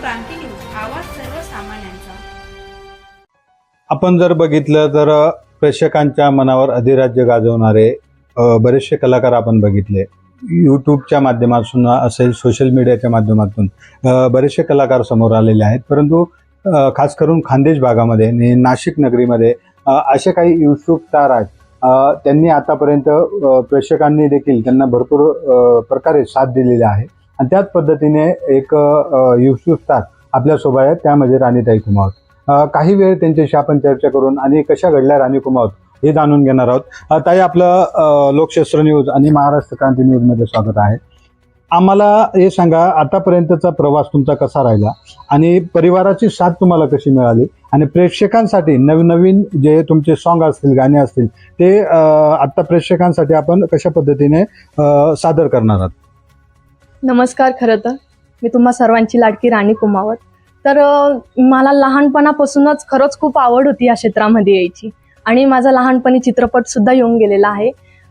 क्रांती news आवाज सर्वसामान्यांचा आपण जर बघितलं तर प्रेक्षकांच्या मनावर अधिराज्य गाजवणारे बरेचसे कलाकार आपण बघितले यूट्यूबच्या माध्यमातून असेल सोशल मीडियाच्या माध्यमातून बरेचसे कलाकार समोर आलेले आहेत परंतु खास करून खानदेश भागामध्ये आणि नाशिक नगरीमध्ये असे काही यूट्यूब स्टार आहेत त्यांनी आतापर्यंत प्रेक्षकांनी देखील त्यांना भरपूर प्रकारे साथ दिलेली आहे आणि त्याच पद्धतीने एक यूट्यूब आपल्या आपल्यासोबत आहेत त्यामध्ये राणीताई कुमार काही वेळ त्यांच्याशी आपण चर्चा करून आणि कशा घडल्या राणी कुमावत हे जाणून घेणार आहोत. ताई आपलं लोकशास्त्र न्यूज आणि महाराष्ट्र क्रांती न्यूजमध्ये स्वागत आहे. आम्हाला हे सांगा आतापर्यंतचा प्रवास तुमचा कसा राहिला? आणि परिवाराची साथ तुम्हाला कशी मिळाली? आणि प्रेक्षकांसाठी नवनवीन जे तुमचे सॉन्ग असतील गाणे असतील ते आत्ता प्रेक्षकांसाठी आपण कशा पद्धतीने सादर करणार आहात? नमस्कार खरं तर. मी तुम्हा सर्वांची लाडकी राणी कुमावत. तर मला लहानपणापासूनच खरंच खूप आवड होती या क्षेत्रामध्ये यायची. आणि माझा लहानपणी चित्रपट सुद्धा येऊन गेलेला आहे.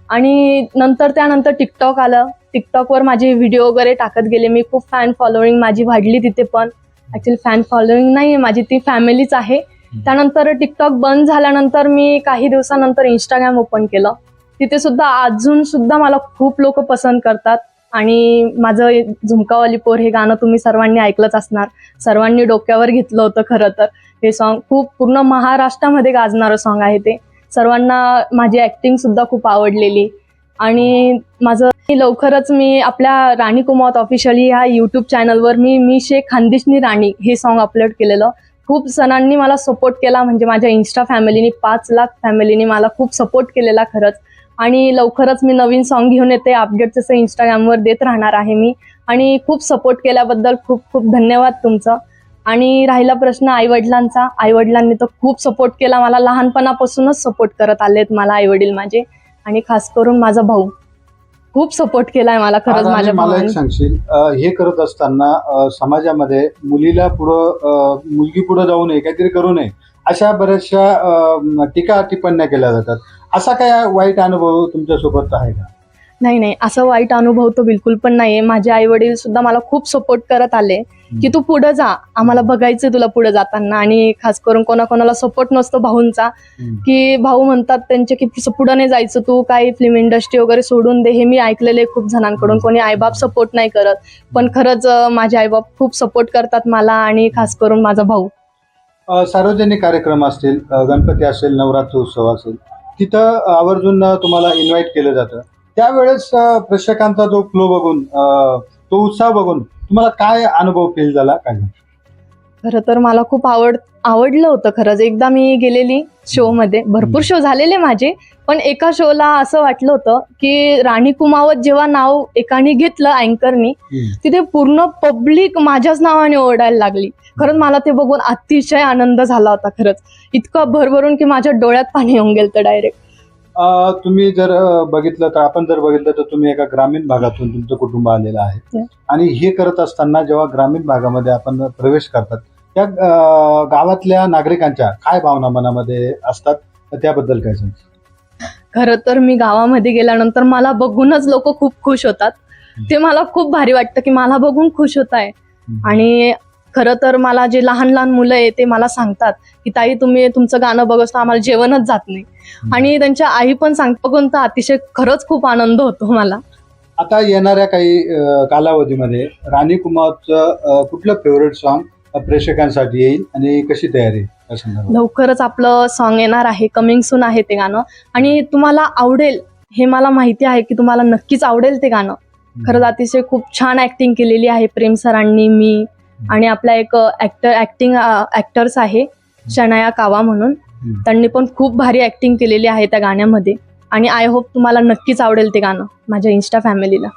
आणि नंतर त्यानंतर टिकटॉक आलं. टिकटॉकवर माझे व्हिडिओ वगैरे टाकत गेले. मी खूप फॅन फॉलोईंग माझी वाढली तिथे पण. ॲक्च्युली फॅन फॉलोईंग नाही आहे माझी ती फॅमिलीच आहे. त्यानंतर टिकटॉक बंद झाल्यानंतर मी काही दिवसानंतर इंस्टाग्राम ओपन केलं. तिथे सुद्धा अजून सुद्धा मला खूप लोक पसंत करतात. आणि माझं झुमकावाली पोर हे गाणं तुम्ही सर्वांनी ऐकलंच असणार. सर्वांनी डोक्यावर घेतलं होतं खरं तर. हे सॉन्ग खूप पूर्ण महाराष्ट्रामध्ये गाजणारं सॉन्ग आहे ते. सर्वांना माझी ऍक्टिंग सुद्धा खूप आवडलेली. आणि माझं लवकरच मी आपल्या राणी कुमावत ऑफिशियली ह्या यूट्यूब चॅनलवर मी मी शेख खानदिशनी राणी हे सॉन्ग अपलोड केलेलं. खूप जणांनी मला सपोर्ट केला. म्हणजे माझ्या इन्स्टा फॅमिलीनी पाच लाख फॅमिलीनी मला खूप सपोर्ट केलेला खरंच. आणि लवकरच मी नवीन सॉन्ग घेऊन येते. अपडेट तसं इंस्टाग्रामवर देत राहणार आहे मी. आणि खूप सपोर्ट केल्याबद्दल खूप खूप धन्यवाद तुमचं. आणि राहिला प्रश्न आईवडिलांचा. आईवडिलांनी तर खूप सपोर्ट केला मला. लहानपणापासूनच सपोर्ट करत आलेत मला आईवडील माझे. आणि खास करून माझा भाऊ. खूप सपोर्ट केलाय मला खरंच माझ्या मला एक सांगशील हे करत असताना समाजामध्ये मुलीला पुढं मुलगी पुढे जाऊ नये काहीतरी करू नये अशा बऱ्याचशा टीका टिप्पण्या केल्या जातात. असा काय वाईट अनुभव तुमच्यासोबत आहे का? नाही नाही. असं वाईट अनुभव तो बिलकुल पण नाहीये. माझे आई वडील सुद्धा मला खूप सपोर्ट करत आले की तू पुढे जा. आम्हाला बघायचं तुला पुढे जाताना आणि खास करून कोणाकोणाला सपोर्ट नसतो भाऊंचा की भाऊ म्हणतात त्यांचे की पुढे नाही जायचं तू. काही फिल्म इंडस्ट्री वगैरे सोडून दे. हे मी ऐकलेले खूप जणांकडून. कोणी आईबाप सपोर्ट नाही करत. पण खरंच माझे आईबाप खूप सपोर्ट करतात मला आणि खास करून माझा भाऊ. सार्वजनिक कार्यक्रम असतील गणपती असेल नवरात्र उत्सव असेल तिथं आवर्जून तुम्हाला इन्व्हाइट केलं जातं. त्यावेळेस प्रेक्षकांचा जो फ्लो बघून तो उत्साह बघून तुम्हाला काय अनुभव फील झाला? काय खरं तर मला खूप आवड आवडलं होतं खरंच एकदा मी गेलेली शो मध्ये भरपूर शो झालेले माझे पण एका शोला असं वाटलं होतं की राणी कुमावत जेव्हा नाव एकाने घेतलं अँकरनी तिथे पूर्ण पब्लिक माझ्याच नावाने ओरडायला लागली. खरंच मला ते बघून अतिशय आनंद झाला होता खरंच. इतकं भरभरून की माझ्या डोळ्यात पाणी येऊन गेलं डायरेक्ट अ, तुम्ही जर अ, बघितलं तर आपण जर बघितलं तर तुम्ही एका ग्रामीण भागातून तुमचं कुटुंब आलेलं आहे. आणि हे करत असताना जेव्हा ग्रामीण भागामध्ये आपण प्रवेश करतात त्या अ, गावातल्या नागरिकांच्या काय भावना मनामध्ये असतात? तर त्याबद्दल काय सांग खरं तर मी गावामध्ये गेल्यानंतर मला बघूनच लोक खूप खुश होतात. ते मला खूप भारी वाटतं की मला बघून खुश होत आहे. आणि खरं तर मला जे लहान लहान मुलं आहे ते मला सांगतात की ताई तुम्ही तुमचं गाणं बघत आम्हाला जेवणच जात नाही. आणि त्यांच्या आई पण सांगतो बघून तर अतिशय खरंच खूप आनंद होतो मला. आता येणाऱ्या काही कालावधीमध्ये राणी कुमारचं कुठलं फेवरेट सॉन्ग प्रेक्षकांसाठी येईल आणि कशी तयारी? लवकरच आपलं सॉन्ग येणार आहे कमिंग सून आहे ते गाणं. आणि तुम्हाला आवडेल हे मला माहिती आहे की तुम्हाला नक्कीच आवडेल ते गाणं. खरंच अतिशय खूप छान ऍक्टिंग केलेली आहे प्रेम सरांनी मी. आणि आपला एक ऍक्टर ऍक्टिंग ऍक्टर्स आहे शनाया कावा म्हणून. त्यांनी पण खूप भारी ऍक्टिंग केलेली आहे त्या गाण्यामध्ये. आणि आय होप तुम्हाला नक्कीच आवडेल ते गाणं माझ्या इन्स्टा फॅमिलीला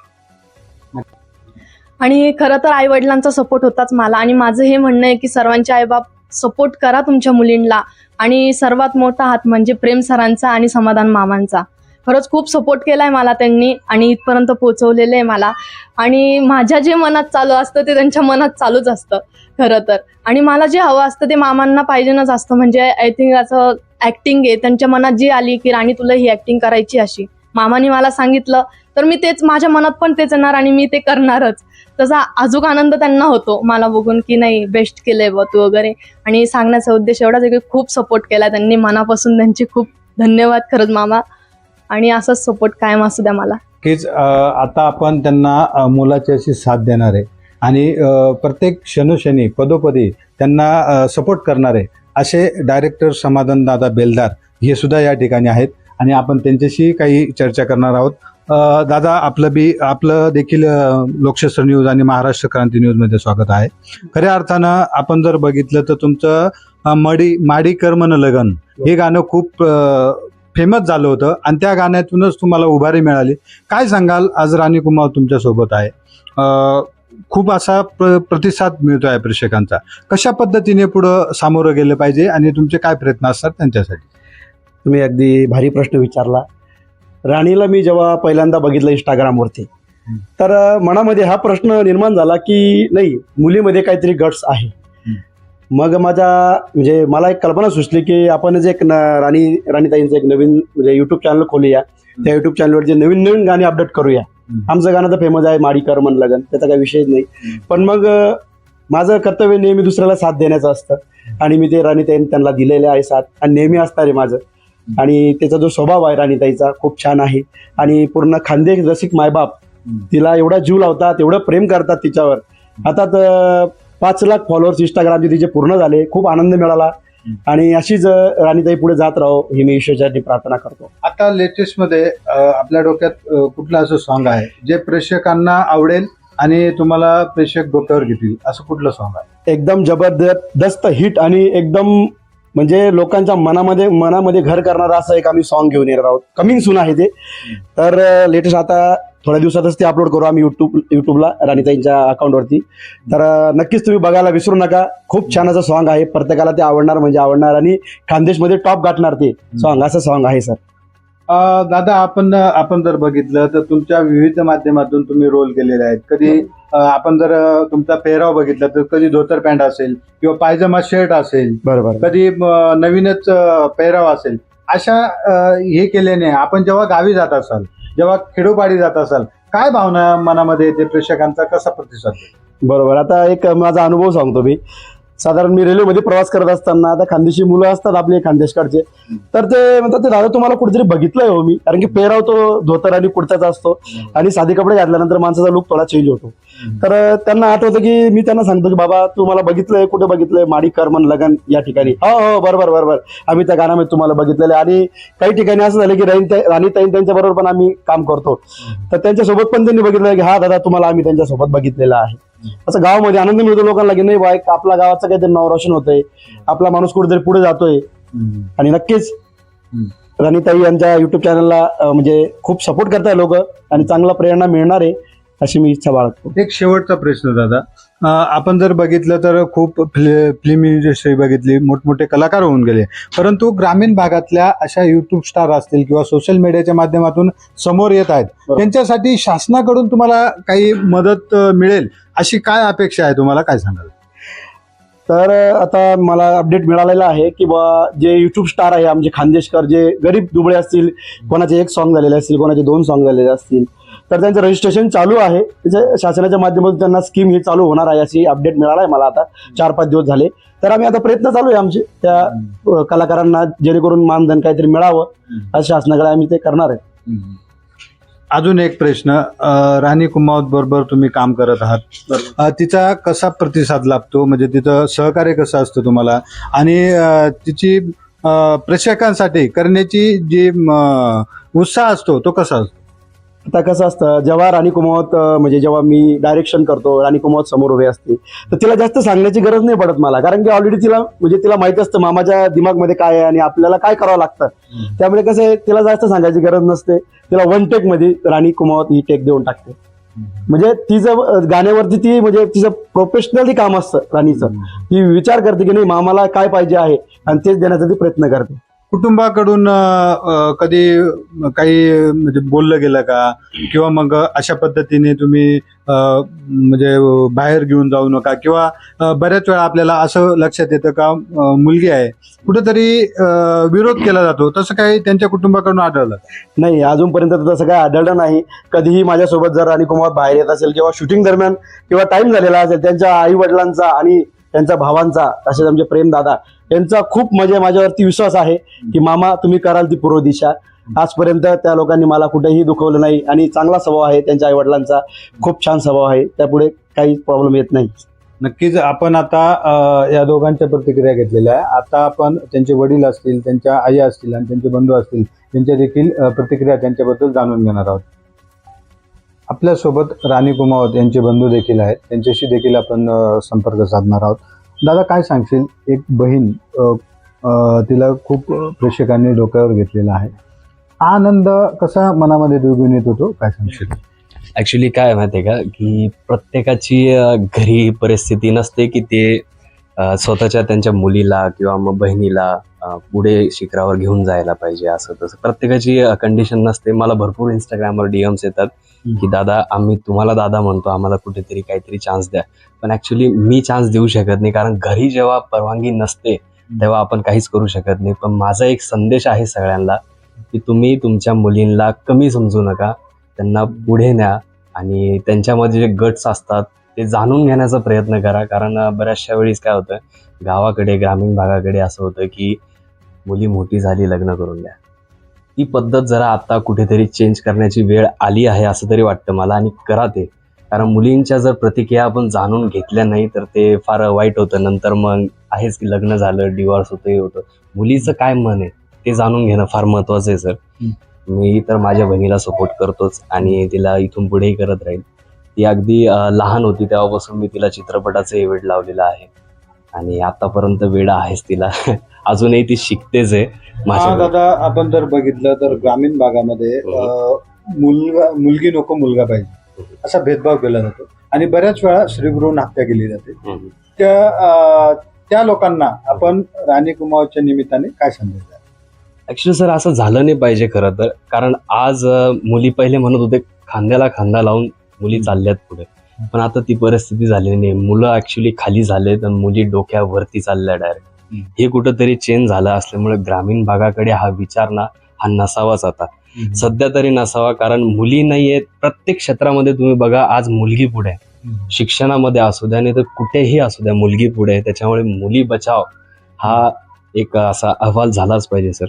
आणि खरं तर आई वडिलांचा सपोर्ट होताच मला. आणि माझं हे म्हणणं आहे की सर्वांचे आईबाप सपोर्ट करा तुमच्या मुलींना. आणि सर्वात मोठा हात म्हणजे प्रेम सरांचा आणि समाधान मामांचा. खरंच खूप सपोर्ट केलाय मला त्यांनी आणि इथपर्यंत पोहोचवलेलं आहे मला. आणि माझ्या जे मनात चालू असतं ते त्यांच्या मनात चालूच असतं खरं तर. आणि मला जे हवं असतं ते मामांना पाहिजेनच असतं. म्हणजे आय थिंक असं ऍक्टिंग आहे त्यांच्या मनात जी आली की राणी तुला ही ऍक्टिंग करायची अशी. मामाने मला सांगितलं तर मी तेच माझ्या मनात पण तेच येणार आणि मी ते करणारच. तसा अजूक आनंद त्यांना होतो मला बघून की नाही बेस्ट केलंय बा तू वगैरे. आणि सांगण्याचा उद्देश एवढाच आहे की खूप सपोर्ट केला त्यांनी. मनापासून त्यांचे खूप धन्यवाद खरंच मामा. आणि असाच सपोर्ट कायम असू द्या मला. हेच आता आपण त्यांना अ, मुलाची अशी साथ देणार आहे. आणि प्रत्येक क्षणोक्षणी पदोपदी त्यांना सपोर्ट करणारे असे डायरेक्टर समाधान दादा बेलदार हे सुद्धा या ठिकाणी आहेत. आणि आपण त्यांच्याशी काही चर्चा करणार आहोत. दादा आपलं बी आपलं देखील लोकशास्त्र न्यूज आणि महाराष्ट्र क्रांती न्यूजमध्ये स्वागत आहे. खऱ्या अर्थानं आपण जर बघितलं तर तुमचं मडी माडी कर्मन लगन हे गाणं खूप फेमस झालं होतं आणि त्या गाण्यातूनच तुम्हाला उभारी मिळाली. काय सांगाल? आज राणी कुमार तुमच्यासोबत आहे. खूप असा प्र प्रतिसाद मिळतो आहे प्रेक्षकांचा. कशा पद्धतीने पुढं सामोरं गेलं पाहिजे आणि तुमचे काय प्रयत्न असतात त्यांच्यासाठी? तुम्ही अगदी भारी प्रश्न विचारला. राणीला मी जेव्हा पहिल्यांदा बघितलं इंस्टाग्रामवरती. तर मनामध्ये हा प्रश्न निर्माण झाला की नाही मुलीमध्ये काहीतरी गट्स आहे. मग माझ्या म्हणजे मला एक कल्पना सुचली की आपण जे एक न- राणी राणीताईंचं एक नवीन म्हणजे युट्यूब चॅनल खोलूया. त्या युट्यूब चॅनलवर जे नवीन नवीन गाणी अपडेट करूया. आमचं गाणं तर फेमस आहे माडीकर मन लगन. त्याचा काही विषयच नाही. पण मग माझं कर्तव्य नेहमी दुसऱ्याला साथ देण्याचं असतं. आणि मी ते राणीताईंनी त्यांना दिलेले आहे साथ. आणि नेहमी असणार आहे माझं. आणि त्याचा जो स्वभाव आहे राणीताईचा खूप छान आहे. आणि पूर्ण खानदेश रसिक मायबाप तिला एवढा जीव लावतात एवढं प्रेम करतात तिच्यावर. आता तर पाच लाख फॉलोअर्स इंस्टाग्रामचे तिचे पूर्ण झाले खूप आनंद मिळाला. आणि अशीच राणीताई पुढे जात राहो ही मी ईश्वरसाठी प्रार्थना करतो. आता लेटेस्टमध्ये आपल्या डोक्यात कुठलं असं सॉन्ग आहे जे प्रेक्षकांना आवडेल आणि तुम्हाला प्रेक्षक डोक्यावर घेतील असं कुठलं सॉन्ग आहे? एकदम जबरदस्त हिट आणि एकदम म्हणजे लोकांच्या मनामध्ये मनामध्ये घर करणारं असं एक आम्ही सॉन्ग घेऊन येणार आहोत. कमिंग सून आहे ते. तर लेटेस्ट आता थोड्या दिवसातच ते अपलोड करू आम्ही युट्यूब युट्यूबला राणीताईंच्या अकाउंटवरती तर नक्कीच तुम्ही बघायला विसरू नका. खूप छान असं सॉन्ग आहे. प्रत्येकाला ते आवडणार म्हणजे आवडणार आणि खानदेशमध्ये टॉप गाठणार ते सॉन्ग असं सॉन्ग आहे सर दादा आपण आपण जर बघितलं तर तुमच्या विविध माध्यमातून तुम्ही रोल केलेले आहेत. कधी आपण जर तुमचा पेहराव बघितला तर कधी धोतर पॅन्ट असेल किंवा पायजमा शर्ट असेल. बरोबर. कधी नवीनच पेहराव असेल. अशा हे केल्याने आपण जेव्हा गावी जात असाल जेव्हा खेडोपाडी जात असाल काय भावना मनामध्ये येते प्रेक्षकांचा? कसा प्रतिसाद बरोबर. आता एक माझा अनुभव सांगतो मी. साधारण मी रेल्वेमध्ये प्रवास करत असताना आता खानदेशी मुलं असतात आपले खानदेशकडचे. तर ते म्हणतात ते दादा तुम्हाला कुठेतरी बघितलंय हो मी. कारण की पेहराव तो धोतर आणि कुर्ताचा असतो आणि साधे कपडे घातल्यानंतर माणसाचा लुक थोडा चेंज होतो. तर त्यांना आठवतं की मी त्यांना सांगतो की बाबा तू मला बघितलंय कुठे बघितलंय? माडी करमन लगन या ठिकाणी. हो हो बरोबर बरोबर. आम्ही त्या गाण्यामध्ये तुम्हाला बघितलेलं आहे. आणि काही ठिकाणी असं झालं की राणी ताईन त्यांच्या बरोबर पण आम्ही काम करतो. तर त्यांच्यासोबत पण त्यांनी बघितलं की हा दादा तुम्हाला आम्ही त्यांच्यासोबत बघितलेला आहे. असं गावामध्ये आनंद मिळतो लोकांना की नाही बा एक आपल्या गावाचं काहीतरी नाव रोशन होतंय. आपला माणूस कुठेतरी पुढे जातोय. आणि नक्कीच. राणीताई यांच्या युट्यूब चॅनलला म्हणजे खूप सपोर्ट करताय लोक आणि चांगला प्रेरणा मिळणार आहे अशी मी इच्छा बाळगतो. एक शेवटचा प्रश्न दादा. आपण जर बघितलं तर खूप फिल्म इंडस्ट्री बघितली मोठमोठे कलाकार होऊन गेले. परंतु ग्रामीण भागातल्या अशा युट्यूब स्टार असतील किंवा सोशल मीडियाच्या माध्यमातून समोर येत आहेत. त्यांच्यासाठी शासनाकडून तुम्हाला काही मदत मिळेल? अशी काय अपेक्षा आहे तुम्हाला? काय सांगाल? तर आता मला अपडेट मिळालेला आहे की बा जे युट्यूब स्टार आहे आमचे खानदेशकर जे गरीब दुबळे असतील कोणाचे एक सॉन्ग झालेले असतील कोणाचे दोन सॉन्ग झालेले असतील तर त्यांचं रजिस्ट्रेशन चालू आहे. त्याच्या शासनाच्या माध्यमातून त्यांना स्कीम ही चालू होणार आहे अशी अपडेट मिळाला आहे मला आता. चार पाच दिवस झाले. तर आम्ही आता प्रयत्न चालू आहे आमचे. त्या कलाकारांना जेणेकरून मानधन काहीतरी मिळावं असं शासनाकडे आम्ही ते करणार आहे. अजून एक प्रश्न राणी कुमावत बरोबर तुम्ही काम करत आहात. तिचा कसा प्रतिसाद लाभतो? म्हणजे तिचं सहकार्य कसं असतं तुम्हाला? आणि तिची प्रेक्षकांसाठी करण्याची जी उत्साह असतो तो कसा असतो? आता कसं असतं जेव्हा राणी कुमावत म्हणजे जेव्हा मी डायरेक्शन करतो राणी कुमावत समोर उभे असते तर तिला जास्त सांगण्याची गरज नाही पडत मला. कारण की ऑलरेडी तिला म्हणजे तिला माहिती असतं मामाच्या दिमागमध्ये काय आहे आणि आपल्याला काय करावं लागतं. त्यामुळे कसं आहे तिला जास्त सांगायची गरज नसते. तिला वन टेकमध्ये राणी कुमावत ही टेक देऊन टाकते. म्हणजे तिचं गाण्यावरती ती म्हणजे तिचं प्रोफेशनली काम असतं राणीचं. ती विचार करते की नाही मामाला काय पाहिजे आहे आणि तेच देण्याचा ती प्रयत्न करते. कुटुंबाकडून अ, कधी काही म्हणजे बोललं गेलं का? किंवा मग अशा पद्धतीने तुम्ही अ, म्हणजे बाहेर घेऊन जाऊ नका किंवा अ, बऱ्याच वेळा आपल्याला असं लक्षात येतं का अ, मुलगी आहे कुठेतरी विरोध केला जातो. तसं काही त्यांच्या कुटुंबाकडून आढळलं नाही अजूनपर्यंत तर तसं काय आढळलं नाही. कधीही माझ्यासोबत जर आणि कुमार बाहेर येत असेल किंवा शूटिंग दरम्यान किंवा टाइम झालेला असेल त्यांच्या आई वडिलांचा आणि त्यांचा भावांचा तसेच आमचे प्रेमदादा यांचा खूप म्हणजे माझ्यावरती विश्वास आहे की मामा तुम्ही कराल ती पूर्व दिशा. आजपर्यंत त्या लोकांनी मला कुठेही दुखवलं नाही आणि चांगला स्वभाव आहे त्यांच्या आईवडिलांचा. खूप छान स्वभाव आहे. त्यापुढे काही प्रॉब्लेम येत नाही. नक्कीच आपण आता या दोघांच्या प्रतिक्रिया घेतलेल्या आहे आता आपण त्यांचे वडील असतील त्यांच्या आई असतील आणि त्यांचे बंधू असतील त्यांच्या देखील प्रतिक्रिया त्यांच्याबद्दल जाणून घेणार आहोत. आपल्यासोबत राणी कुमावत यांचे बंधू देखील आहेत. त्यांच्याशी देखील आपण संपर्क साधणार आहोत. दादा काय सांगशील? एक बहीण तिला खूप प्रेक्षकांनी डोक्यावर घेतलेला आहे. आनंद कसा मनामध्ये दुर्गुण येत होतो? काय सांगशील? ऍक्च्युली काय माहिती आहे का? की प्रत्येकाची घरी परिस्थिती नसते की ते स्वतःच्या त्यांच्या मुलीला किंवा मग बहिणीला पुढे शिखरावर घेऊन जायला पाहिजे असं तसं प्रत्येकाची कंडिशन नसते. मला भरपूर इंस्टाग्रामवर डीएम्स येतात. की दादा आम्ही तुम्हाला दादा म्हणतो आम्हाला कुठेतरी काहीतरी चान्स द्या. पण ऍक्च्युली मी चान्स देऊ शकत नाही कारण घरी जेव्हा परवानगी नसते तेव्हा आपण काहीच करू शकत नाही. पण माझा एक संदेश आहे सगळ्यांना की तुम्ही तुमच्या मुलींना कमी समजू नका त्यांना पुढे न्या आणि त्यांच्यामध्ये जे गट्स असतात ते जाणून घेण्याचा प्रयत्न करा. कारण बऱ्याचशा वेळेस काय होतं गावाकडे ग्रामीण भागाकडे असं होतं की मुली मोठी झाली लग्न करून द्या. ती पद्धत जरा आता कुठेतरी चेंज करण्याची वेळ आली आहे असं तरी वाटतं मला आणि करा ते. कारण मुलींच्या जर प्रतिक्रिया आपण जाणून घेतल्या नाही तर ते फार वाईट होतं. नंतर मग आहेच की लग्न झालं डिवॉर्स होतं हे होतं. मुलीचं काय मन आहे ते जाणून घेणं फार महत्वाचं आहे सर मी तर माझ्या बहिणीला सपोर्ट करतोच आणि तिला इथून पुढेही करत राहील. ती अगदी लहान होती तेव्हापासून मी तिला चित्रपटाचं इव्हेंट लावलेलं आहे. आणि आतापर्यंत वेळ आहेच तिला. अजूनही ती शिकतेच आहे हा माझ्या दादा आपण जर बघितलं तर ग्रामीण भागामध्ये अ, मुलगा मुलगी नको मुलगा पाहिजे. असा भेदभाव केला जातो. आणि बऱ्याच वेळा श्रीभ्रूण हत्या केली जाते. हम्म. त्या अ, त्या लोकांना आपण राणी कुमावच्या निमित्ताने काय द्याल? ऍक्च्युली सर असं झालं नाही पाहिजे खरं तर. कारण आज अं, मुली पहिले म्हणत होते खांद्याला खांदा लावून मुली चालल्यात पुढे. पण आता ती परिस्थिती झालेली नाही. मुलं ऍक्च्युली खाली झालेत आणि मुली डोक्यावरती चालल्या डायरेक्ट. हे कुठंतरी चेंज झालं असल्यामुळे ग्रामीण भागाकडे हा विचार ना हा नसावाच आता. सध्या तरी नसावा कारण मुली नाहीयेत प्रत्येक क्षेत्रामध्ये तुम्ही बघा आज मुलगी पुढे. शिक्षणामध्ये असू द्या नाही तर कुठेही असू द्या मुलगी पुढे. त्याच्यामुळे मुली बचाव हा एक असा अहवाल झालाच पाहिजे सर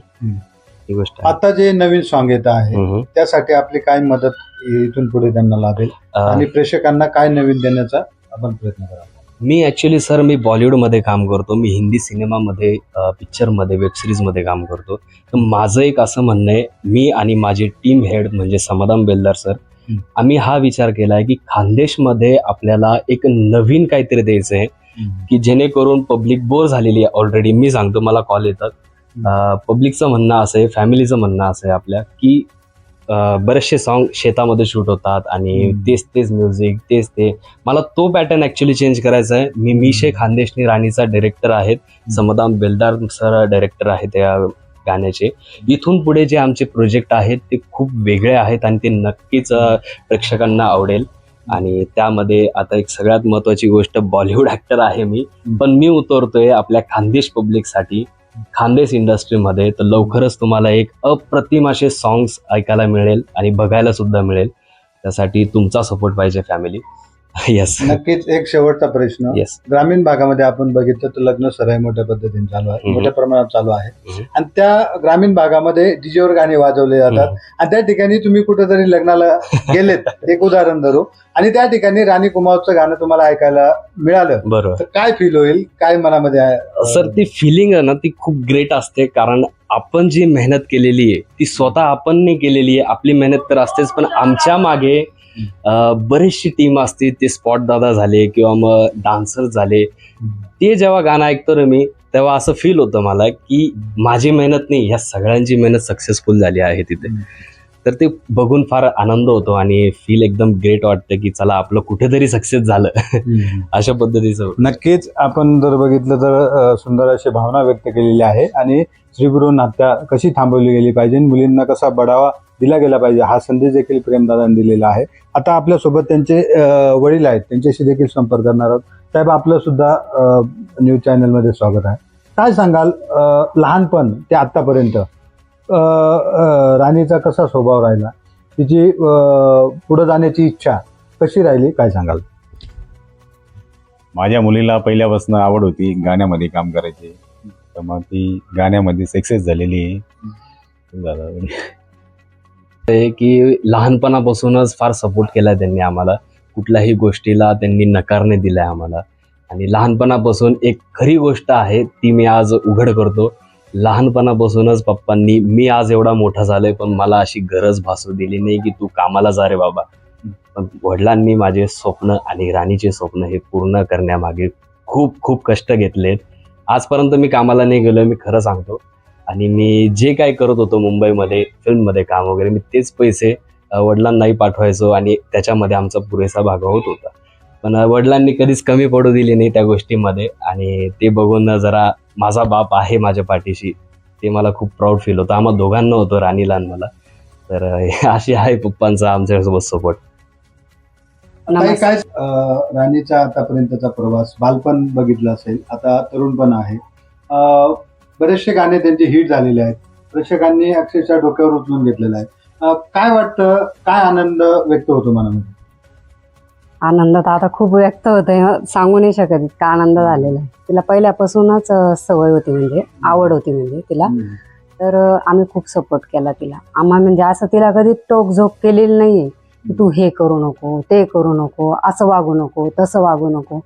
ही गोष्ट आहे. आता जे नवीन सॉन्ग येत आहे हम्म. त्यासाठी आपली काय मदत इथून पुढे त्यांना लाभेल अं, आणि प्रेक्षकांना काय नवीन देण्याचा आपण प्रयत्न करा मी ऍक्च्युली सर मी बॉलिवूडमध्ये काम करतो. मी हिंदी सिनेमामध्ये पिक्चरमध्ये वेब सिरीजमध्ये काम करतो. तर माझं एक असं म्हणणं आहे मी आणि माझी टीम हेड म्हणजे समाधान बेलदार सर. आम्ही हा विचार केला आहे की खानदेशमध्ये आपल्याला एक नवीन काहीतरी द्यायचं आहे की जेणेकरून पब्लिक बोर झालेली आहे. ऑलरेडी मी सांगतो मला कॉल येतात. पब्लिकचं म्हणणं असं आहे फॅमिलीचं म्हणणं असं आहे आपल्या की बरेचसे सॉन्ग शेतामध्ये शूट होतात आणि. तेच तेच म्युझिक तेच ते. मला तो पॅटर्न ऍक्च्युली चेंज करायचा आहे. मी मीशे खानदेशनी राणीचा डायरेक्टर आहेत. समदाम बेलदार सर डायरेक्टर आहेत त्या गाण्याचे. इथून पुढे जे आमचे प्रोजेक्ट आहेत ते खूप वेगळे आहेत आणि ते नक्कीच प्रेक्षकांना आवडेल. आणि त्यामध्ये आता एक सगळ्यात महत्वाची गोष्ट बॉलिवूड ऍक्टर आहे मी. पण मी उतरतोय आपल्या खानदेश पब्लिकसाठी खानदेश इंडस्ट्रीमध्ये तर लवकरच तुम्हाला एक अप्रतिम असे सॉंग्स ऐकायला मिळेल आणि बघायला सुद्धा मिळेल. त्यासाठी तुमचा सपोर्ट पाहिजे फॅमिली येस नक्कीच एक शेवटचा प्रश्न. येस ग्रामीण भागामध्ये आपण बघितलं तर लग्न सराई मोठ्या पद्धतीने चालू आहे हम्म. मोठ्या प्रमाणात चालू आहे. हम्म. आणि त्या ग्रामीण भागामध्ये डीजेवर गाणी वाजवले जातात. आणि त्या ठिकाणी तुम्ही कुठेतरी लग्नाला गेलेत एक उदाहरण धरू. आणि त्या ठिकाणी राणी कुमारचं गाणं तुम्हाला ऐकायला मिळालं. बरोबर. काय फील होईल? काय मनामध्ये सर ती फिलिंग ना ती खूप ग्रेट असते. कारण आपण जी मेहनत केलेली आहे ती स्वतः आपण नाही केलेली आहे. आपली मेहनत तर असतेच पण आमच्या मागे बरीचशी टीम असते ते स्पॉट दादा झाले किंवा मग डान्सर झाले. ते जेव्हा गाणं ऐकतो ना मी तेव्हा असं फील होतं मला की माझी मेहनत नाही ह्या सगळ्यांची मेहनत सक्सेसफुल झाली आहे तिथे. तर ते बघून फार आनंद होतो आणि फील एकदम ग्रेट वाटतं की चला आपलं कुठेतरी सक्सेस झालं. अशा पद्धतीचं नक्कीच आपण जर बघितलं तर सुंदर अशी भावना व्यक्त केलेली आहे. आणि श्रीगुरून हत्या कशी थांबवली गेली पाहिजे मुलींना कसा बढावा दिला गेला पाहिजे. हा संदेश देखील प्रेमदादांनी दिलेला आहे. आता आपल्यासोबत त्यांचे वडील आहेत. त्यांच्याशी देखील संपर्क करणार आहोत. साहेब आपलं सुद्धा न्यूज चॅनलमध्ये स्वागत आहे. काय सांगाल लहानपण ते आत्तापर्यंत राणीचा कसा स्वभाव राहिला? तिची पुढे जाण्याची इच्छा कशी राहिली? काय सांगाल? माझ्या मुलीला पहिल्यापासून आवड होती गाण्यामध्ये काम करायची. तर मग ती गाण्यामध्ये सक्सेस झालेली आहे. झालं. आहे की लहानपणापासूनच फार सपोर्ट केला त्यांनी आम्हाला. कुठल्याही गोष्टीला त्यांनी नकार नाही दिलाय आम्हाला. आणि लहानपणापासून एक खरी गोष्ट आहे ती मी आज उघड करतो. लहानपणापासूनच पप्पांनी मी आज एवढा मोठा झालोय पण मला अशी गरज भासू दिली नाही की तू कामाला जा रे बाबा. पण वडिलांनी माझे स्वप्न आणि राणीचे स्वप्न हे पूर्ण करण्यामागे खूप खूप कष्ट घेतलेत. आजपर्यंत मी कामाला नाही गेलो मी खरं सांगतो. आणि मी जे काय करत होतो मुंबईमध्ये फिल्ममध्ये काम वगैरे मी तेच पैसे वडिलांनाही पाठवायचो आणि त्याच्यामध्ये आमचा पुरेसा भाग होत. होता पण वडिलांनी कधीच कमी पडू दिली नाही त्या गोष्टीमध्ये आणि ते बघून जरा माझा बाप आहे माझ्या पाठीशी ते मला खूप प्राऊड फील होतं. आम्हा दोघांना होतं राणीला आणि मला. तर अशी आहे पप्पांचा आमच्यासोबत सपोर्ट काय राणीचा आतापर्यंतचा प्रवास बालपण बघितलं असेल आता तरुणपण आहे. बरेचसे गाणे त्यांचे हिट झालेले आहेत. प्रेक्षकांनी अक्षरशः डोक्यावर उचलून घेतलेलं आहे. काय वाटतं काय आनंद व्यक्त होतो मनामध्ये? आनंद तर आता खूप व्यक्त होतोय हं. सांगू नाही शकत इतका आनंद झालेला आहे. तिला पहिल्यापासूनच सवय होती म्हणजे आवड होती म्हणजे तिला. तर आम्ही खूप सपोर्ट केला तिला. आम्हा म्हणजे असं तिला कधी टोकझोक केलेली नाहीये तू हे करू नको ते करू नको असं वागू नको तसं वागू नको.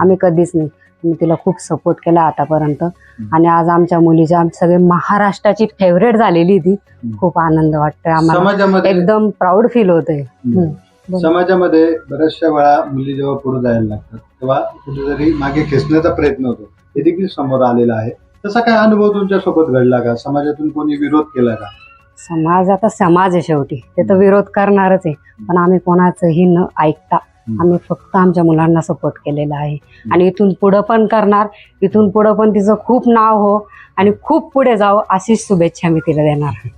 आम्ही कधीच नाही. आम्ही तिला खूप सपोर्ट केला आतापर्यंत. आणि आज आमच्या मुलीच्या आम- सगळे महाराष्ट्राची फेवरेट झालेली ती. खूप आनंद वाटतोय. आम्हाला समाजामध्ये एकदम प्राऊड फील होतंय. हम्म. बोला. समाजामध्ये बऱ्याचशा वेळा मुली जेव्हा पुढे जायला लागतात तेव्हा कुठेतरी मागे खेचण्याचा प्रयत्न होतो. हे देखील समोर आलेला आहे. तसा काय अनुभव तुमच्यासोबत घडला का? समाजातून कोणी विरोध केला का? समाज आता समाज आहे शेवटी. ते तर विरोध करणारच आहे. पण आम्ही कोणाचंही न ऐकता आम्ही फक्त आमच्या मुलांना सपोर्ट केलेला आहे. आणि इथून पुढं पण करणार इथून पुढं पण तिचं खूप नाव हो आणि खूप पुढे जावं अशीच शुभेच्छा मी तिला देणार.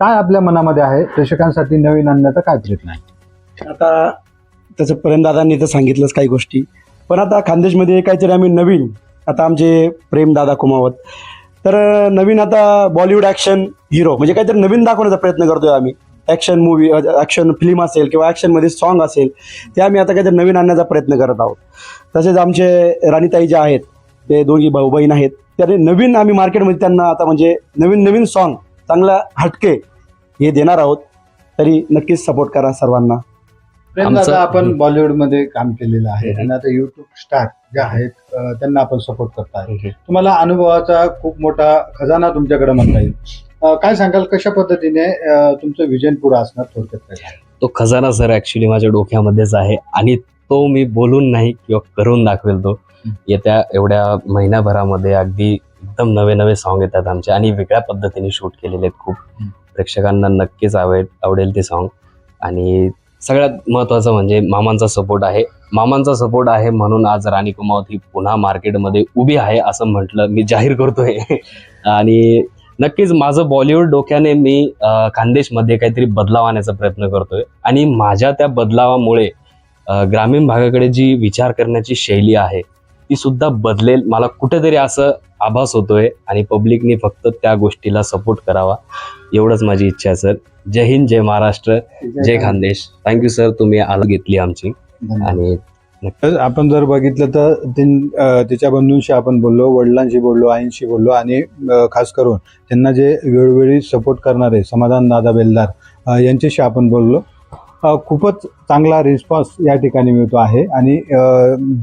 काय आपल्या मनामध्ये आहे? प्रेक्षकांसाठी नवीन आणण्याचा काय प्रयत्न आहे आता त्याचं प्रेमदादांनी तर सांगितलंच काही गोष्टी. पण आता खानदेशमध्ये काहीतरी आम्ही नवीन आता आमचे प्रेमदादा कुमावत. तर नवीन आता बॉलिवूड ॲक्शन हिरो म्हणजे काहीतरी नवीन दाखवण्याचा प्रयत्न करतोय आम्ही. ॲक्शन मूवी ॲक्शन फिल्म असेल किंवा ॲक्शनमध्ये सॉन्ग असेल ते आम्ही आता काहीतरी नवीन आणण्याचा प्रयत्न करत आहोत. तसेच आमचे राणीताई जे आहेत ते दोघी भाऊ बहीण आहेत त्याने नवीन आम्ही मार्केटमध्ये त्यांना आता म्हणजे नवीन नवीन सॉन्ग चांगला हटके हे देणार आहोत. तरी नक्कीच सपोर्ट करा सर्वांना. आपण. बॉलिवूडमध्ये काम केलेलं आहे. आणि आता युट्यूब स्टार जे आहेत त्यांना आपण सपोर्ट करताय. तुम्हाला अनुभवाचा खूप मोठा खजाना तुमच्याकडे म्हणता येईल. काय सांगाल कशा पद्धतीने तुमचं विजन पुढे असणार थोडक्यात? तो खजाना सर ऍक्च्युली माझ्या डोक्यामध्येच आहे आणि तो मी बोलून नाही किंवा करून दाखवेल तो. येत्या एवढ्या महिन्याभरामध्ये अगदी एकदम नवे नवे सॉन्ग येतात आमचे आणि वेगळ्या पद्धतीने शूट केलेले आहेत खूप. प्रेक्षकांना नक्कीच आवडेल आवडेल ते सॉन्ग आणि सगळ्यात महत्त्वाचं म्हणजे मामांचा सपोर्ट आहे. मामांचा सपोर्ट आहे म्हणून आज राणी कुमावत ही पुन्हा मार्केटमध्ये उभी आहे असं म्हटलं मी जाहीर करतोय. आणि नक्कीच माझं बॉलिवूड डोक्याने मी खानदेशमध्ये काहीतरी बदलाव आणण्याचा प्रयत्न करतोय. आणि माझ्या त्या बदलावामुळे ग्रामीण भागाकडे जी विचार करण्याची शैली आहे ती सुद्धा बदलेल. मला कुठेतरी असं आभास होतोय आणि पब्लिकनी फक्त त्या गोष्टीला सपोर्ट करावा एवढंच माझी इच्छा आहे सर. जय हिंद जय महाराष्ट्र जय खानदेश. थँक्यू सर तुम्ही आलं घेतली आमची. आणि तर आपण जर बघितलं तर तीन- तिच्या बंधूंशी आपण बोललो वडिलांशी बोललो आईंशी बोललो आणि खास करून त्यांना जे वेळोवेळी सपोर्ट करणारे समाधान दादा बेलदार यांच्याशी आपण बोललो. खूपच चांगला रिस्पॉन्स या ठिकाणी मिळतो आहे आणि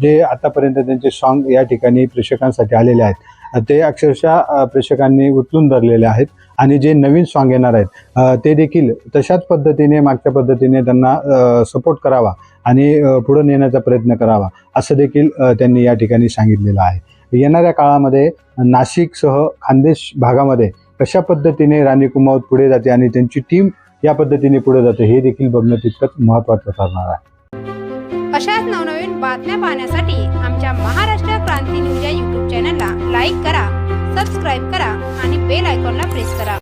जे आतापर्यंत त्यांचे सॉन्ग या ठिकाणी प्रेक्षकांसाठी आलेले आहेत ते अक्षरशः प्रेक्षकांनी उचलून धरलेले आहेत. आणि जे नवीन सॉंग येणार आहेत ते देखील तशाच पद्धतीने मागच्या पद्धतीने त्यांना सपोर्ट करावा आणि पुढे नेण्याचा प्रयत्न करावा असं देखील त्यांनी या ठिकाणी सांगितलेलं आहे. येणाऱ्या काळामध्ये नाशिकसह खानदेश भागामध्ये कशा पद्धतीने राणी कुमावत पुढे जाते आणि त्यांची टीम या पद्धतीने पुढे जाते हे देखील बघणं तितकंच महत्वाचं ठरणार आहे. अशाच नवनवीन बातम्या पाहण्यासाठी आमच्या महाराष्ट्र चॅनलला लाईक करा सबस्क्राईब करा आणि बेल आयकॉनला प्रेस करा.